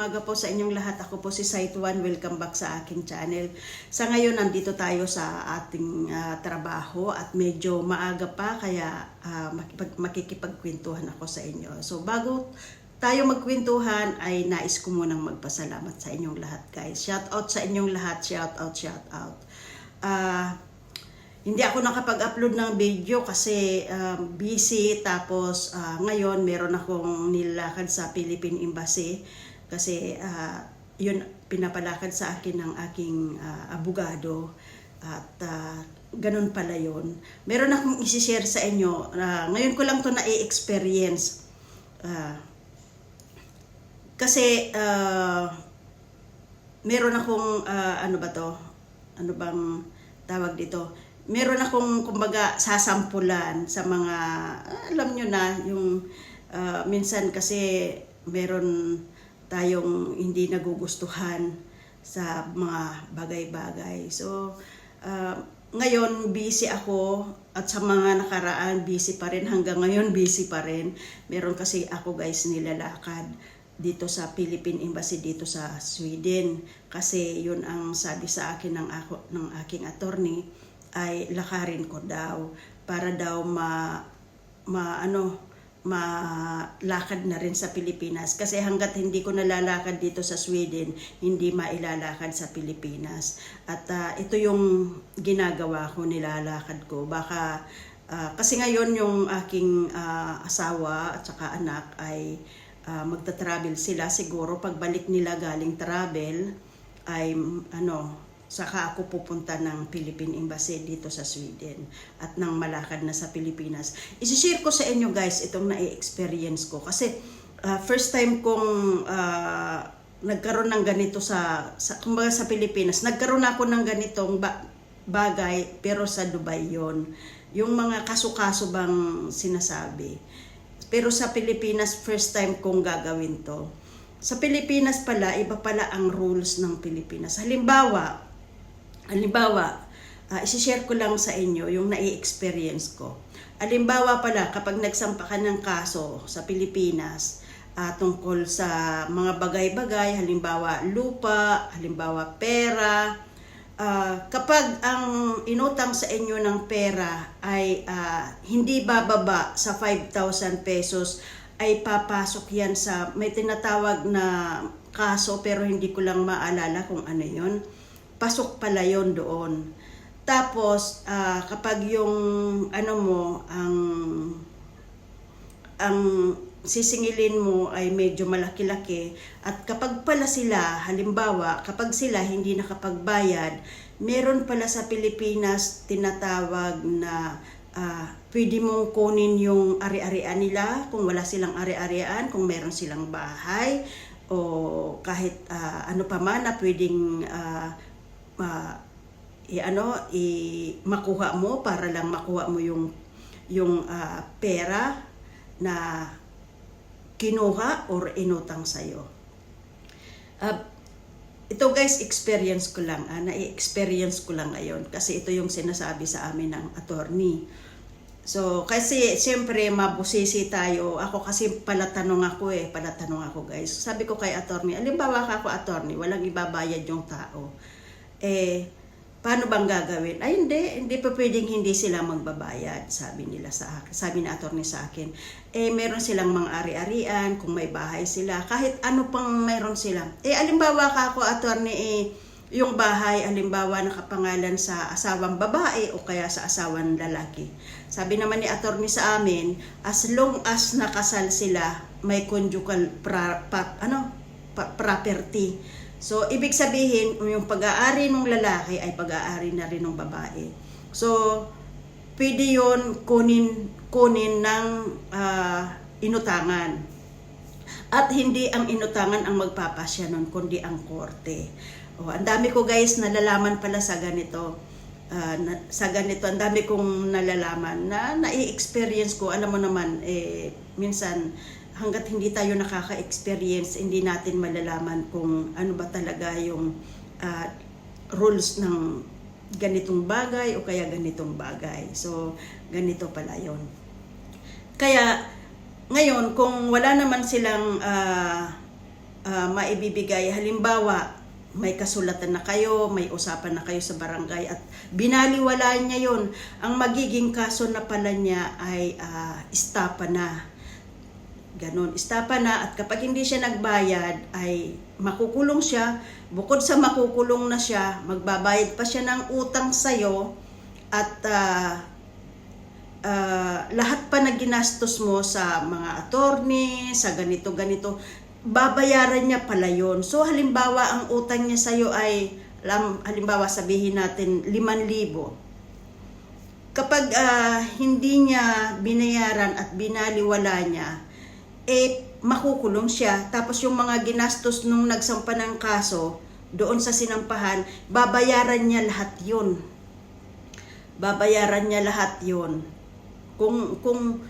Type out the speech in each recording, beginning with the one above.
umaga po sa inyong lahat. Ako po si One. Welcome back sa aking channel. Sa ngayon, nandito tayo sa ating ah, trabaho at medyo maaga pa kaya ah, makipag- makikipagkwentuhan ako sa inyo. So bago tayo magkwentuhan ay nais ko munang magpasalamat sa inyong lahat guys. Shout out sa inyong lahat. Shout out, shout out. Ah, hindi ako nakapag-upload ng video kasi um, busy tapos ah, ngayon meron akong nilakad sa Philippine Embassy kasi ah, yun pinapalakad sa akin ng aking ah, abogado at ah, ganun pala yun. Meron akong isi-share sa inyo. Ah, ngayon ko lang to na-experience. Ah, kasi ah, meron akong ah, ano ba to? Ano bang tawag dito? Meron akong kumbaga sasampulan sa mga alam nyo na yung ah, minsan kasi meron tayong hindi nagugustuhan sa mga bagay-bagay. So ah, ngayon busy ako at sa mga nakaraan busy pa rin hanggang ngayon busy pa rin. Meron kasi ako guys nilalakad dito sa Philippine Embassy dito sa Sweden kasi yun ang sabi sa akin ng ako ng aking attorney ay lakarin ko daw para daw ma ma ano malakad na rin sa Pilipinas. Kasi hanggat hindi ko nalalakad dito sa Sweden hindi mailalakad sa Pilipinas. At ah, ito yung ginagawa ko nilalakad ko. Baka ah, kasi ngayon yung aking ah, asawa at saka anak ay ah, magta-travel sila. Siguro pagbalik nila galing travel ay ano saka ako pupunta ng Philippine Embassy dito sa Sweden at nang malakad na sa Pilipinas. Isishare ko sa inyo guys itong na-experience ko kasi ah, first time kong ah, nagkaroon ng ganito sa, sa kumbaga sa Pilipinas. Nagkaroon ako ng ganitong ba- bagay pero sa Dubai yon Yung mga kaso-kaso bang sinasabi. Pero sa Pilipinas, first time kong gagawin to. Sa Pilipinas pala, iba pala ang rules ng Pilipinas. Halimbawa, halimbawa, ah, isishare ko lang sa inyo yung nai-experience ko. Halimbawa pala, kapag nagsampa ka ng kaso sa Pilipinas, ah, tungkol sa mga bagay-bagay, halimbawa lupa, halimbawa pera, Ah, kapag ang inutang sa inyo ng pera ay ah, hindi bababa sa 5,000 pesos, ay papasok yan sa may tinatawag na kaso pero hindi ko lang maalala kung ano yon. Pasok pala yon doon. Tapos ah, kapag yung ano mo ang ang sisingilin mo ay medyo malaki-laki at kapag pala sila, halimbawa, kapag sila hindi nakapagbayad, meron pala sa Pilipinas tinatawag na ah, pwede mong kunin yung ari-arian nila kung wala silang ari-arian, kung meron silang bahay o kahit ah, ano pa man na pwedeng ah, ma- i ano i makuha mo para lang makuha mo yung yung ah, pera na kinuha or inutang sa'yo. Uh, ito guys, experience ko lang. Ah, na-experience ko lang ngayon kasi ito yung sinasabi sa amin ng attorney. So, kasi siyempre mabusisi tayo. Ako kasi palatanong ako eh, palatanong ako guys. Sabi ko kay attorney, alimbawa ka ako attorney, walang ibabayad yung tao. Eh, paano bang gagawin? Ay hindi, hindi pa pwedeng hindi sila magbabayad, sabi nila sa akin. Sabi ni attorney sa akin. Eh meron silang mga ari-arian, kung may bahay sila, kahit ano pang meron sila. Eh alimbawa ka ako attorney eh yung bahay alimbawa nakapangalan sa asawang babae o kaya sa asawang lalaki. Sabi naman ni attorney sa amin, as long as nakasal sila, may conjugal pra, pa- ano, pa- property. So, ibig sabihin, yung pag-aari ng lalaki ay pag-aari na rin ng babae. So, pwede yun kunin, kunin ng ah, inutangan. At hindi ang inutangan ang magpapasya nun, kundi ang korte. O, ang dami ko guys nalalaman pala sa ganito. Ah, na- sa ganito, ang dami kong nalalaman na nai-experience ko. Alam mo naman, eh, minsan, hanggat hindi tayo nakaka-experience, hindi natin malalaman kung ano ba talaga yung ah, rules ng ganitong bagay o kaya ganitong bagay. So, ganito pala yon. Kaya, ngayon, kung wala naman silang ah, ah, maibibigay. Halimbawa, may kasulatan na kayo, may usapan na kayo sa barangay at binaliwala niya yon. Ang magiging kaso na pala niya ay ah, istapa na. Ganon, istapa na at kapag hindi siya nagbayad ay makukulong siya. Bukod sa makukulong na siya, magbabayad pa siya ng utang sa'yo at ah, ah, lahat pa na ginastos mo sa mga attorney, sa ganito-ganito, babayaran niya pala yun. So, halimbawa, ang utang niya sa'yo ay, lam- halimbawa, sabihin natin, 5,000. Kapag ah, hindi niya binayaran at binaliwala niya, eh, makukulong siya. Tapos yung mga ginastos nung nagsampa ng kaso, doon sa sinampahan, babayaran niya lahat yun. Babayaran niya lahat yon kung kung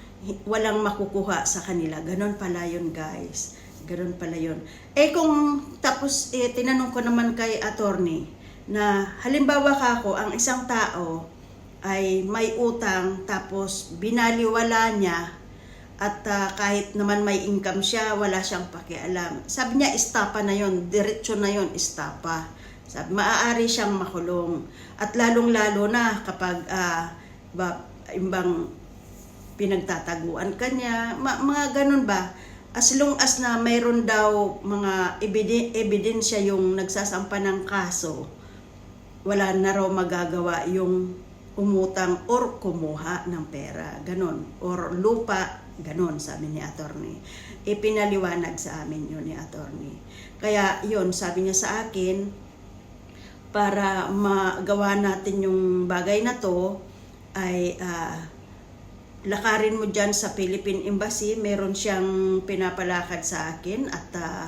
walang makukuha sa kanila. Ganon pala yun guys. Ganon pala yun. Eh kung tapos eh, tinanong ko naman kay attorney na halimbawa ka ako ang isang tao ay may utang tapos binaliwala niya at ah, kahit naman may income siya, wala siyang pakialam. Sabi niya, istapa na yon diretso na yon istapa. Sabi, maaari siyang makulong. At lalong-lalo na kapag ah, ba, imbang pinagtataguan ka niya, ma- mga ganun ba? As long as na mayroon daw mga ebiden- ebidensya yung nagsasampa ng kaso, wala na raw magagawa yung umutang or kumuha ng pera, ganon. Or lupa, ganon, sabi ni attorney. Ipinaliwanag sa amin yun ni attorney. Kaya yun, sabi niya sa akin, para magawa natin yung bagay na to, ay ah, lakarin mo dyan sa Philippine Embassy. Meron siyang pinapalakad sa akin at ah,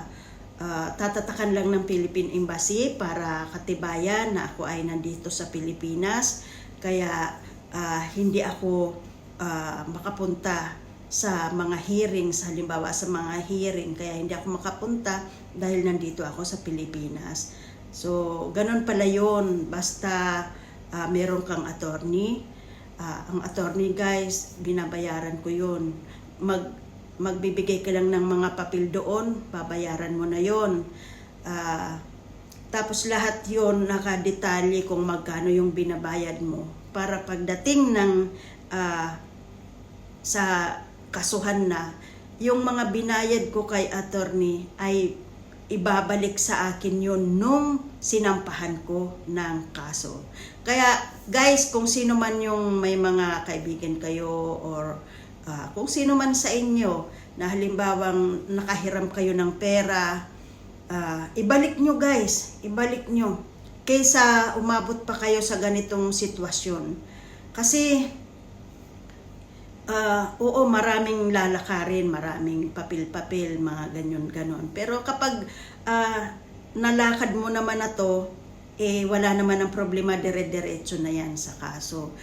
ah, tatatakan lang ng Philippine Embassy para katibayan na ako ay nandito sa Pilipinas. Kaya ah, hindi ako ah, makapunta sa mga hearings, halimbawa sa mga hearing, kaya hindi ako makapunta dahil nandito ako sa Pilipinas. So, ganun pala yon Basta ah, meron kang attorney, Ah, ang attorney guys, binabayaran ko yun. Mag, magbibigay ka lang ng mga papel doon, babayaran mo na yon. Ah, tapos lahat yon nakadetalye kung magkano yung binabayad mo. Para pagdating ng ah, sa kasuhan na, yung mga binayad ko kay attorney ay ibabalik sa akin yun nung sinampahan ko ng kaso. Kaya guys, kung sino man yung may mga kaibigan kayo or ah, kung sino man sa inyo na halimbawang nakahiram kayo ng pera, ah, ibalik nyo guys, ibalik nyo. Kaysa umabot pa kayo sa ganitong sitwasyon. Kasi Ah, oo, maraming lalakarin, maraming papel-papel, mga ganyan-ganon. Pero kapag ah, nalakad mo naman na to, eh wala naman ang problema, dire-diretso na yan sa kaso.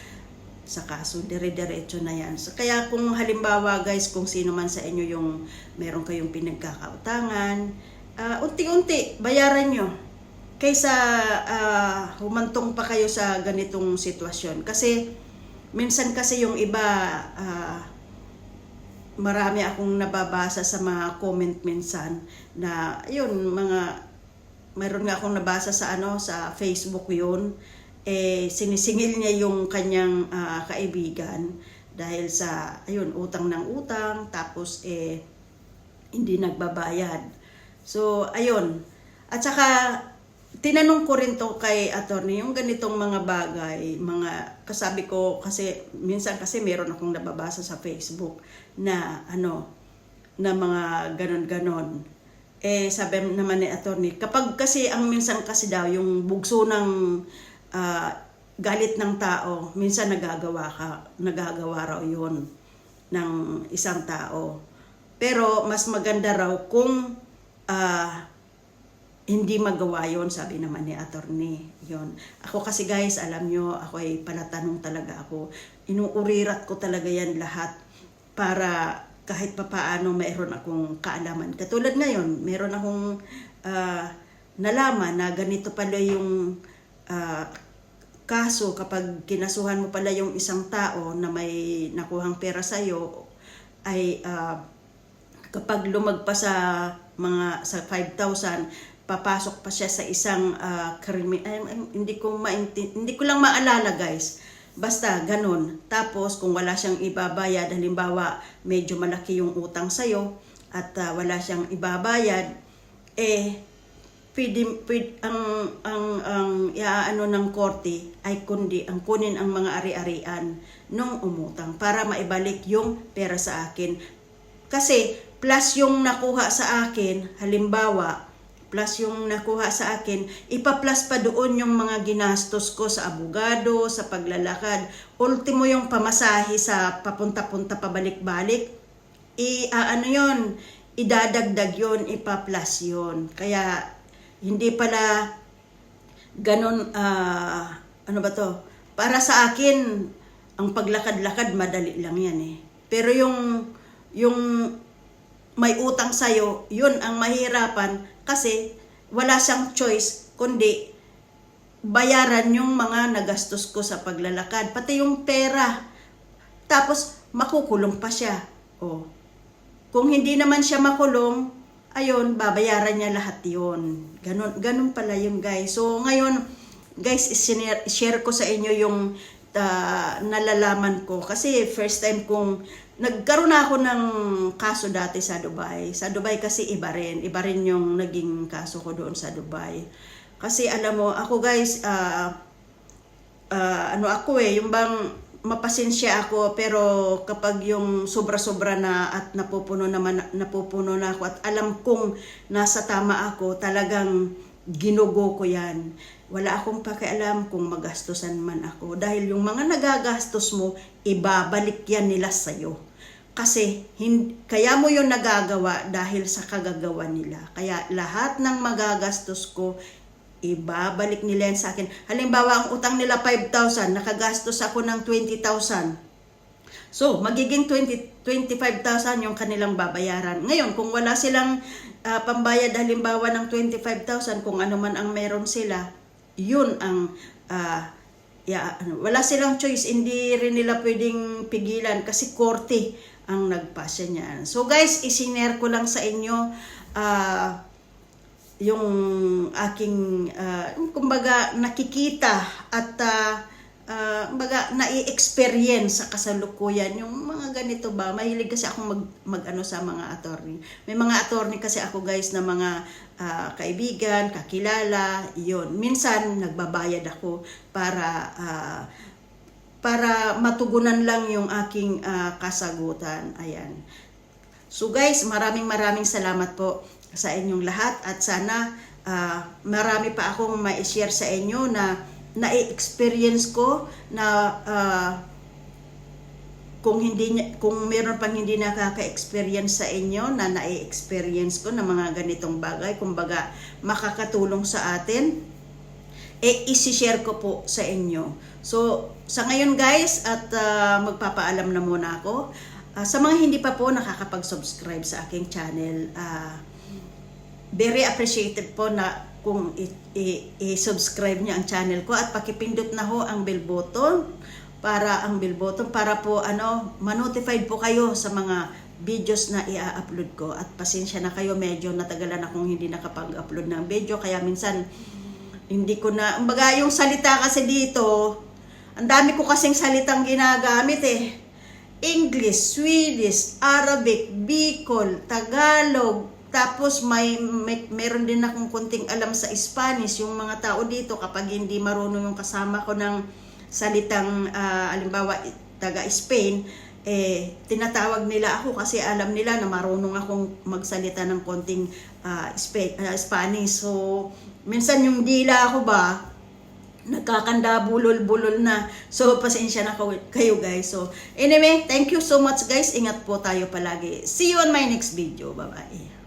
Sa kaso, dire-diretso na yan. So, kaya kung halimbawa guys, kung sino man sa inyo yung meron kayong pinagkakautangan, ah, unti-unti, bayaran nyo. Kaysa ah, humantong pa kayo sa ganitong sitwasyon. Kasi minsan kasi yung iba ah, marami akong nababasa sa mga comment minsan na yun mga mayroon nga akong nabasa sa ano sa Facebook yun. Eh sinisingil niya yung kanyang ah, kaibigan dahil sa ayun utang ng utang tapos eh hindi nagbabayad. So ayun. At saka tinanong ko rin to kay attorney yung ganitong mga bagay, mga kasabi ko kasi minsan kasi meron akong nababasa sa Facebook na ano na mga ganon-ganon. Eh sabi naman ni attorney, kapag kasi ang minsan kasi daw yung bugso ng ah, galit ng tao, minsan nagagawa ka, nagagawa raw 'yon ng isang tao. Pero mas maganda raw kung ah, hindi magawa yon sabi naman ni attorney. Yon ako kasi guys alam nyo ako ay palatanong talaga ako. Inuurirat ko talaga yan lahat para kahit papaano mayroon akong kaalaman. Katulad ngayon meron akong ah, nalaman na ganito pala yung ah, kaso kapag kinasuhan mo pala yung isang tao na may nakuhang pera sa'yo ay ah, kapag lumagpas sa mga sa 5,000 papasok pa siya sa isang ah, krimi ay, hindi ko mainti, hindi ko lang maalala guys. Basta ganun. Tapos kung wala siyang ibabayad halimbawa medyo malaki yung utang sa'yo at ah, wala siyang ibabayad eh pwede, pwede ang ang ang iaano ng korte ay kundi ang kunin ang mga ari-arian nung umutang para maibalik yung pera sa akin. Kasi plus yung nakuha sa akin halimbawa plus yung nakuha sa akin ipa-plus pa doon yung mga ginastos ko sa abogado sa paglalakad. Ultimo yung pamasahe sa papunta-punta pabalik-balik. I ah, ano yon idadagdag yon ipa-plus yon kaya hindi pala ganon ah, ano ba to? Para sa akin ang paglakad-lakad madali lang yan eh. Pero yung yung may utang sa'yo, yun ang mahirapan kasi wala siyang choice kundi bayaran yung mga nagastos ko sa paglalakad, pati yung pera. Tapos makukulong pa siya. O. Kung hindi naman siya makulong, ayun, babayaran niya lahat yun. Ganun, ganun pala yun guys. So ngayon, guys, share ko sa inyo yung ah, nalalaman ko. Kasi first time kong nagkaroon na ako ng kaso dati sa Dubai. Sa Dubai kasi iba rin. Iba rin yung naging kaso ko doon sa Dubai. Kasi alam mo, ako guys, ah, ah, ano ako eh, yung bang mapasensya ako pero kapag yung sobra-sobra na at napupuno naman napupuno na ako at alam kong nasa tama ako talagang ginugo ko yan wala akong pakialam kung magastusan man ako dahil yung mga nagagastos mo ibabalik yan nila sa'yo kasi hin- kaya mo yung nagagawa dahil sa kagagawa nila kaya lahat ng magagastos ko ibabalik nila yan sa akin. Halimbawa, ang utang nila 5,000, nakagastos ako ng 20,000. So, magiging 20, 25,000 yung kanilang babayaran. Ngayon, kung wala silang ah, pambayad halimbawa ng 25,000, kung ano man ang meron sila, yun ang ah, ya, ano, wala silang choice. Hindi rin nila pwedeng pigilan kasi korte ang nagpasya niyan. So guys, isinare ko lang sa inyo ah, yung aking ah, kumbaga nakikita at uh, kumbaga nai-experience sa kasalukuyan yung mga ganito ba? Mahilig kasi ako mag, mag ano sa mga attorney. May mga attorney kasi ako guys na mga ah, kaibigan kakilala yon minsan nagbabayad ako para ah, para matugunan lang yung aking ah, kasagutan. Ayan. So guys, maraming maraming salamat po sa inyong lahat at sana ah, marami pa akong ma-share sa inyo na na-experience ko na ah, kung hindi kung meron pang hindi nakaka-experience sa inyo na na-experience ko na mga ganitong bagay, kumbaga makakatulong sa atin, eh isi-share ko po sa inyo. So, sa ngayon guys, at ah, magpapaalam na muna ako. Ah, sa mga hindi pa po nakakapag-subscribe sa aking channel, ah, very appreciated po na kung i-subscribe niyo ang channel ko at pakipindot na ho ang bell button para ang bell button para po ano ma-notified po kayo sa mga videos na i-upload ko. At pasensya na kayo medyo natagalan akong hindi nakapag-upload ng video kaya minsan hindi ko na kumbaga yung salita kasi dito ang dami ko kasing salitang ginagamit eh. English, Swedish, Arabic, Bicol, Tagalog, tapos may, may meron din akong konting alam sa Spanish yung mga tao dito kapag hindi marunong yung kasama ko ng salitang ah, alimbawa taga Spain eh tinatawag nila ako kasi alam nila na marunong akong magsalita ng konting ah, Spanish so minsan yung dila ako ba nagkakanda bulol-bulol na. So, pasensya na kayo guys. So, anyway, thank you so much guys. Ingat po tayo palagi. See you on my next video. Bye-bye.